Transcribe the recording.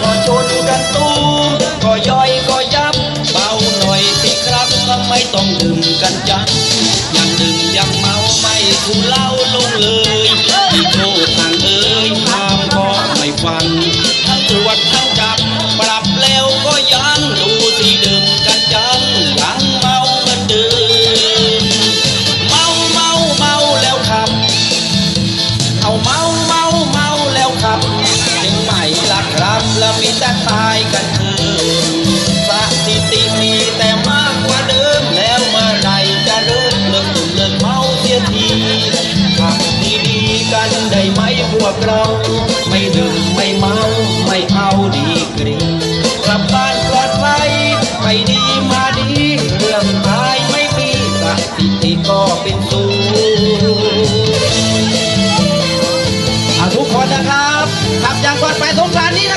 ก็ชนกันตูมก็ย่อยก็ยับ เบาหน่อยสิครับก็ไม่ต้องดื่มกันจังยังดื่มยังเมาไม่ทุเล่าลงเลยที่โทษทางเอ่ยห้ามก็ไม่ฟังทั้งตรวจทั้งจับ ปรับแล้วก็ยังดูสิดื่มกันจังยังเมาเหมือนเดิมเมาเมาเมาแล้วขับ เอาเมาายกันเกินสถิติมีแต่มากกว่าเดิมแล้วเมื่อไรจะเริ่มเลิกดื่มเลิกเมาเสียทีขับดีๆกันได้ไหมพวกเรา ไม่ดื่มไม่เมาไม่เอาดีกรีกลับบ้านปลอดภัยไปดีมาดี เรื่องตายไม่มีสถิติก็เป็นศูนย์ทุกคนนะครับขับอย่างปลอดภัยสงกรานต์นี้นะ